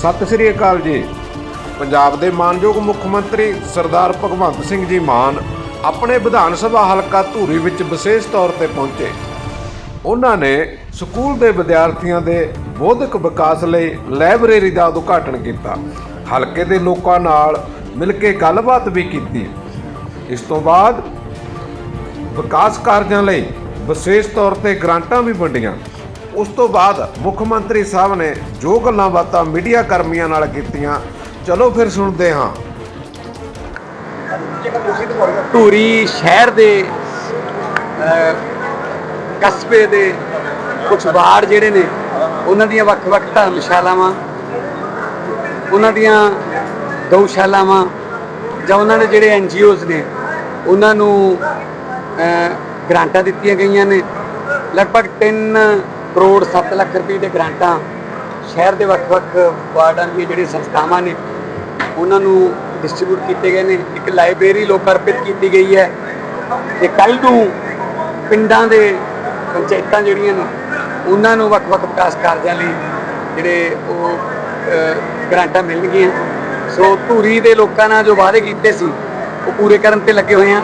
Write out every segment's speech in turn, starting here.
ਸਤਿ ਸ੍ਰੀ ਅਕਾਲ ਜੀ। ਪੰਜਾਬ ਦੇ ਮਾਨਯੋਗ ਮੁੱਖ ਮੰਤਰੀ ਸਰਦਾਰ ਭਗਵੰਤ ਸਿੰਘ ਜੀ ਮਾਨ ਆਪਣੇ ਵਿਧਾਨ ਸਭਾ ਹਲਕਾ ਧੂਰੀ ਵਿੱਚ ਵਿਸ਼ੇਸ਼ ਤੌਰ ਤੇ ਪਹੁੰਚੇ। ਉਹਨਾਂ ਨੇ ਸਕੂਲ ਦੇ ਵਿਦਿਆਰਥੀਆਂ ਦੇ ਬੌਧਿਕ ਵਿਕਾਸ ਲਈ ਲਾਇਬ੍ਰੇਰੀ ਦਾ ਉਦਘਾਟਨ ਕੀਤਾ। ਹਲਕੇ ਦੇ ਲੋਕਾਂ ਨਾਲ ਮਿਲ ਕੇ ਗੱਲਬਾਤ ਵੀ ਕੀਤੀ। ਇਸ ਤੋਂ ਬਾਅਦ ਵਿਕਾਸ ਕਾਰਜਾਂ ਲਈ ਵਿਸ਼ੇਸ਼ ਤੌਰ ਤੇ ਗ੍ਰਾਂਟਾਂ ਵੀ ਵੰਡੀਆਂ। ਉਸ ਤੋਂ ਬਾਅਦ ਮੁੱਖ ਮੰਤਰੀ ਸਾਹਿਬ ਨੇ ਜੋ ਗੱਲਾਂ ਬਾਤਾਂ ਮੀਡੀਆ ਕਰਮੀਆਂ ਨਾਲ ਕੀਤੀਆਂ ਚਲੋ ਫਿਰ ਸੁਣਦੇ ਹਾਂ। ਧੂਰੀ ਸ਼ਹਿਰ ਦੇ ਕਸਬੇ ਦੇ ਕੁਝ ਵਾਰਡ ਜਿਹੜੇ ਨੇ ਉਹਨਾਂ ਦੀਆਂ ਵੱਖ-ਵੱਖ ਧਰਮਸ਼ਾਲਾਵਾਂ ਉਹਨਾਂ ਦੀਆਂ ਗਊਸ਼ਾਲਾਵਾਂ ਜਾਂ ਉਹਨਾਂ ਦੇ ਜਿਹੜੇ ਐਨ ਜੀ ਓਜ਼ ਨੇ ਉਹਨਾਂ ਨੂੰ ਅਹ, ਗ੍ਰਾਂਟਾਂ ਦਿੱਤੀਆਂ ਗਈਆਂ ਨੇ। ਲਗਭਗ 3 ਕਰੋੜ 7 ਲੱਖ ਰੁਪਏ ਦੇ ਗ੍ਰਾਂਟਾਂ ਸ਼ਹਿਰ ਦੇ ਵੱਖ-ਵੱਖ ਵਾਰਡਾਂ ਦੀਆਂ ਜਿਹੜੀਆਂ ਸੰਸਥਾਵਾਂ ਨੇ ਉਹਨਾਂ ਨੂੰ ਡਿਸਟ੍ਰੀਬਿਊਟ ਕੀਤੇ ਗਏ ਨੇ। ਇੱਕ ਲਾਇਬ੍ਰੇਰੀ ਲੋਕ ਅਰਪਿਤ ਕੀਤੀ ਗਈ ਹੈ ਤੇ ਕੱਲ ਨੂੰ ਪਿੰਡਾਂ ਦੇ ਪੰਚਾਇਤਾਂ ਜਿਹੜੀਆਂ ਨੇ ਉਹਨਾਂ ਨੂੰ ਵੱਖ-ਵੱਖ ਵਿਕਾਸ ਕਾਰਜਾਂ ਲਈ ਜਿਹੜੇ ਉਹ ਅਹ, ਗ੍ਰਾਂਟਾਂ ਮਿਲਣਗੀਆਂ। ਸੋ ਧੂਰੀ ਦੇ ਲੋਕਾਂ ਨਾਲ ਜੋ ਵਾਅਦੇ ਕੀਤੇ ਸੀ ਉਹ ਪੂਰੇ ਕਰਨ ਤੇ ਲੱਗੇ ਹੋਏ ਆ।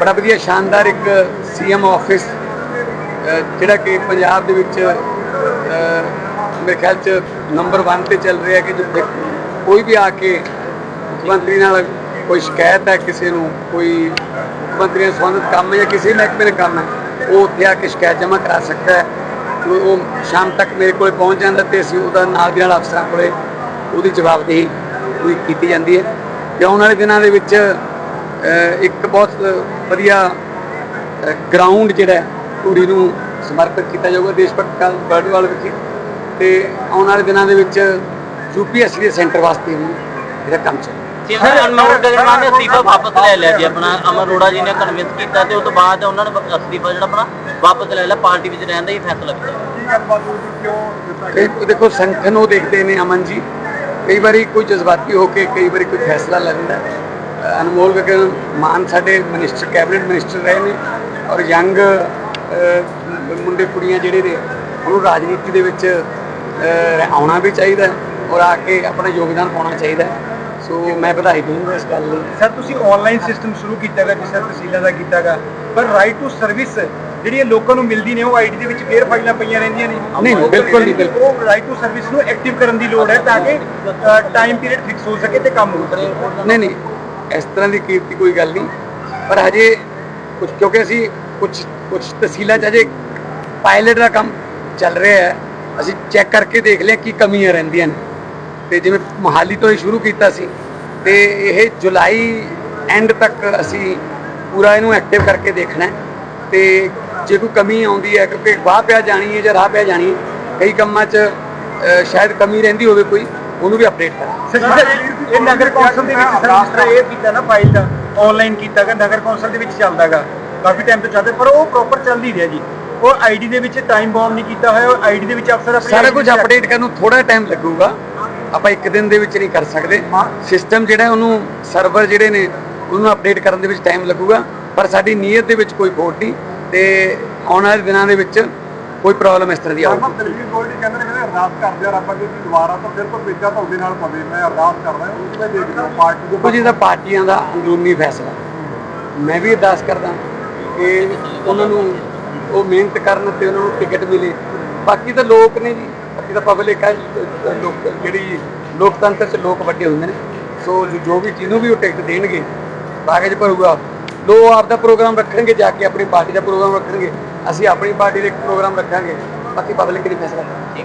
ਬੜਾ ਵਧੀਆ ਸ਼ਾਨਦਾਰ ਇੱਕ ਸੀਐਮ ਆਫਿਸ ਜਿਹੜਾ ਕਿ ਪੰਜਾਬ ਦੇ ਵਿੱਚ ਮੇਰੇ ਖਿਆਲ ਚ ਨੰਬਰ 1 ਤੇ ਚੱਲ ਰਿਹਾ ਕਿ ਜਿੱਥੇ ਕੋਈ ਵੀ ਆ ਕੇ ਮੁੱਖ ਮੰਤਰੀ ਨਾਲ ਕੋਈ ਸ਼ਿਕਾਇਤ ਹੈ ਕਿਸੇ ਨੂੰ, ਕੋਈ ਮੁੱਖ ਮੰਤਰੀ ਨਾਲ ਸੰਬੰਧਿਤ ਕੰਮ ਜਾਂ ਕਿਸੇ ਮਹਿਕਮੇ ਨਾਲ ਕੰਮ ਹੈ, ਉਹ ਉੱਥੇ ਆ ਕੇ ਸ਼ਿਕਾਇਤ ਜਮ੍ਹਾਂ ਕਰਾ ਸਕਦਾ ਹੈ। ਉਹ ਸ਼ਾਮ ਤੱਕ ਮੇਰੇ ਕੋਲ ਪਹੁੰਚ ਜਾਂਦਾ ਤੇ ਅਸੀਂ ਉਹਦਾ ਨਾਲ ਦੀ ਨਾਲ ਅਫਸਰਾਂ ਕੋਲੇ ਉਹਦੀ ਜਵਾਬਦੇਹੀ ਪੂਰੀ ਕੀਤੀ ਜਾਂਦੀ ਹੈ। ਤੇ ਆਉਣ ਵਾਲੇ ਦਿਨਾਂ ਦੇ ਵਿੱਚ ਇੱਕ ਬਹੁਤ ਵਧੀਆ ਗਰਾਊਂਡ ਜਿਹੜਾ ਧੂਰੀ ਨੂੰ ਸਮਰਪਿਤ ਕੀਤਾ ਜਾਊਗਾ ਦੇਸ਼ ਭਗਤ ਬਰਡਵਾਲ ਵਿਖੇ ਤੇ ਆਉਣ ਵਾਲੇ ਦਿਨਾਂ ਦੇ ਵਿੱਚ ਯੂਪੀਐਸਸੀ ਦੇ ਸੈਂਟਰ ਵਾਸਤੇ ਵੀ ਇਹਦਾ ਕੰਮ ਚੱਲ। ਜਿਵੇਂ ਅਨਮੋਲ ਗਗਨਮਾਨ ਨੇ ਅਸਤੀਫਾ ਵਾਪਸ ਲੈ ਲਿਆ ਜੀ ਆਪਣਾ। ਅਮਰ ਅਰੋੜਾ ਜੀ ਨੇ ਕਨਵਿੰਸ ਕੀਤਾ ਤੇ ਉਸ ਤੋਂ ਬਾਅਦ ਉਹਨਾਂ ਨੇ ਅਸਤੀਫਾ ਜਿਹੜਾ ਆਪਣਾ ਵਾਪਸ ਲੈ ਲਿਆ। ਪਾਰਟੀ ਵਿੱਚ ਰਹਿਣ ਦਾ ਹੀ ਫੈਸਲਾ ਕੀਤਾ। ਇਹ ਦੇਖੋ ਸੰਗਠਨ ਉਹ ਦੇਖਦੇ ਨੇ ਅਮਨ ਜੀ। ਕਈ ਵਾਰੀ ਕੋਈ ਜਜ਼ਬਾਤੀ ਹੋ ਕੇ ਕਈ ਵਾਰੀ ਕੋਈ ਫੈਸਲਾ ਲੈਂਦਾ। ਅਨਮੋਲ ਗਗਨ ਮਾਨ ਸਾਡੇ ਮਿਨਿਸਟਰ ਕੈਬਨਿਟ ਮਿਨਿਸਟਰ ਰਹੇ ਨੇ ਔਰ ਯੰਗ ਮੁੰਡੇ ਕੁੜੀਆਂ ਜਿਹੜੇ ਨੇ ਉਹਨੂੰ ਰਾਜਨੀਤੀ ਦੇ ਵਿੱਚ ਆਉਣਾ ਵੀ ਚਾਹੀਦਾ ਹੈ ਔਰ ਆ ਕੇ ਆਪਣਾ ਯੋਗਦਾਨ ਪਾਉਣਾ ਚਾਹੀਦਾ ਹੈ। ਸੋ ਮੈਂ ਵਧਾਈ ਦੂੰਗਾ ਇਸ ਗੱਲ ਲਈ ਸਰ ਤੁਸੀਂ ਆਨਲਾਈਨ ਸਿਸਟਮ ਸ਼ੁਰੂ ਕੀਤਾ ਹੈਗਾ ਜਿਸ ਤਰ੍ਹਾਂ ਤਹਿਸੀਲਾਂ ਦਾ ਕੀਤਾ ਹੈਗਾ ਪਰ ਰਾਈਟ ਟੂ ਸਰਵਿਸ ਜਿਹੜੀ ਇਹ ਲੋਕਾਂ ਨੂੰ ਮਿਲਦੀ ਨੇ ਉਹ ਆਈਡੀ ਦੇ ਵਿੱਚ ਫੇਰ ਫਾਈਲਾਂ ਪਈਆਂ ਰਹਿੰਦੀਆਂ ਨੇ ਨਹੀਂ, ਨਹੀਂ, ਬਿਲਕੁਲ ਨਹੀਂ, ਬਿਲਕੁਲ। ਉਹ ਰਾਈਟ ਟੂ ਸਰਵਿਸ ਨੂੰ ਐਕਟਿਵ ਕਰਨ ਦੀ ਲੋੜ ਹੈ ਤਾਂ ਕਿ ਟਾਈਮ ਪੀਰੀਅਡ ਫਿਕਸ ਹੋ ਸਕੇ ਤੇ ਕੰਮ ਹੋ ਸਕੇ ਨਹੀਂ ਨਹੀਂ ਇਸ ਤਰ੍ਹਾਂ ਦੀ ਕੀਰਤੀ ਕੋਈ ਗੱਲ ਨਹੀਂ ਪਰ ਹਜੇ ਕੁਝ ਕਿਉਂਕਿ ਅਸੀਂ ਕੁਝ ਕੁਝ ਤਹਿਸੀਲਾਂ 'ਚ ਪਾਇਲਟ ਦਾ ਕੰਮ ਚੱਲ ਰਿਹਾ ਹੈ। ਅਸੀਂ ਚੈੱਕ ਕਰਕੇ ਦੇਖ ਲਿਆ ਕੀ ਕਮੀਆਂ ਰਹਿੰਦੀਆਂ ਨੇ। ਤੇ ਜਿਵੇਂ ਮੋਹਾਲੀ ਤੋਂ ਹੀ ਸ਼ੁਰੂ ਕੀਤਾ ਸੀ ਤੇ ਇਹ ਜੁਲਾਈ ਐਂਡ ਤੱਕ ਅਸੀਂ ਪੂਰਾ ਇਹਨੂੰ ਐਕਟਿਵ ਕਰਕੇ ਦੇਖਣਾ ਹੈ। ਤੇ ਜੇ ਕੋਈ ਕਮੀ ਆਉਂਦੀ ਹੈ ਕਿਉਂਕਿ ਵਾਹ ਪਿਆ ਜਾਣੀ ਹੈ ਜਾਂ ਰਾਹ ਪਿਆ ਜਾਣੀ ਹੈ ਕਈ ਕੰਮਾਂ 'ਚ ਸ਼ਾਇਦ ਕਮੀ ਰਹਿੰਦੀ ਹੋਵੇ ਕੋਈ ਉਹਨੂੰ ਵੀ ਅਪਡੇਟ ਕਰਾਂ ਇਹ ਨਗਰ ਕੌਂਸਲ ਦੇ ਵਿੱਚ ਤਰ੍ਹਾਂ ਇਹ ਕੀਤਾ ਨਾ ਫਾਈਲ ਦਾ ਆਨਲਾਈਨ ਕੀਤਾ ਹੈਗਾ ਨਗਰ ਕੌਂਸਲ ਦੇ ਵਿੱਚ ਚੱਲਦਾਗਾ ਕਾਫੀ ਟਾਈਮ ਤੋਂ ਚੱਲਦਾ ਪਰ ਉਹ ਪ੍ਰੋਪਰ ਚੱਲ ਨਹੀਂ ਰਿਹਾ ਜੀ ਉਹ ਆਈਡੀ ਦੇ ਵਿੱਚ ਟਾਈਮ ਬਾਉਂਡ ਨਹੀਂ ਕੀਤਾ ਹੋਇਆ ਉਹ ਆਈਡੀ ਦੇ ਵਿੱਚ ਅਫਸਰ ਆਪਣੀ ਸਾਰਾ ਕੁਝ ਅਪਡੇਟ ਕਰਨ ਨੂੰ ਥੋੜਾ ਟਾਈਮ ਲੱਗੂਗਾ। ਆਪਾਂ ਇੱਕ ਦਿਨ ਦੇ ਵਿੱਚ ਨਹੀਂ ਕਰ ਸਕਦੇ। ਸਿਸਟਮ ਜਿਹੜਾ ਹੈ ਉਹਨੂੰ ਸਰਵਰ ਜਿਹੜੇ ਨੇ ਉਹਨੂੰ ਅਪਡੇਟ ਕਰਨ ਦੇ ਵਿੱਚ ਟਾਈਮ ਲੱਗੂਗਾ। ਪਰ ਸਾਡੀ ਨੀਅਤ ਦੇ ਵਿੱਚ ਕੋਈ ਖੋਟ ਨਹੀਂ ਤੇ ਆਉਣ ਵਾਲੇ ਦਿਨਾਂ ਦੇ ਵਿੱਚ ਕੋਈ ਪ੍ਰੋਬਲਮ ਇਸ ਤਰ੍ਹਾਂ ਦੀ ਆਊਗੀ। ਦਲਵੀਰ ਗੋਲਡੀ ਕਹਿੰਦੇ ਨੇ ਕਹਿੰਦੇ ਅਰਦਾਸ ਕਰਦੇ ਆ ਰੱਬ ਕਿ ਦੁਬਾਰਾ ਤੋਂ ਫਿਰ ਤੋਂ ਭੇਜਾ ਤੁਹਾਡੇ ਨਾਲ ਪਵੇ। ਮੈਂ ਅਰਦਾਸ ਕਰਦਾ ਹਾਂ ਉਹ ਕਿਵੇਂ ਦੇਖਦੇ ਹੋ ਪਾਰਟੀ ਦੇਖੋ ਜੀ ਇਹਦਾ ਪਾਰਟੀਆਂ ਦਾ ਅੰਦਰੂਨੀ ਫੈਸਲਾ। ਮੈਂ ਵੀ ਅਰਦਾਸ ਕਰਦਾ। ਕਿ ਉਹਨਾਂ ਨੂੰ ਉਹ ਮਿਹਨਤ ਕਰਨ ਤੇ ਉਹਨਾਂ ਨੂੰ ਟਿਕਟ ਮਿਲੇ। ਬਾਕੀ ਤਾਂ ਲੋਕ ਨੇ ਜੀ, ਬਾਕੀ ਤਾਂ ਪਬਲਿਕ ਹੈ, ਲੋਕ ਜਿਹੜੀ ਲੋਕਤੰਤਰ ਚ ਲੋਕ ਵੱਡੇ ਹੁੰਦੇ ਨੇ। ਸੋ ਜੋ- ਵੀ ਜਿਹਨੂੰ ਵੀ ਉਹ ਟਿਕਟ ਦੇਣਗੇ, ਕਾਗਜ਼ ਭਰੂਗਾ, ਲੋ ਆਪਦਾ ਪ੍ਰੋਗਰਾਮ ਰੱਖਣਗੇ, ਜਾ ਕੇ ਆਪਣੀ ਪਾਰਟੀ ਦਾ ਪ੍ਰੋਗਰਾਮ ਰੱਖਣਗੇ। ਅਸੀਂ ਆਪਣੀ ਪਾਰਟੀ ਦੇ ਪ੍ਰੋਗਰਾਮ ਰੱਖਾਂਗੇ। ਬਾਕੀ ਪਬਲਿਕ ਨਹੀਂ ਫੈਸਲਾ ਕਰੇਗੀ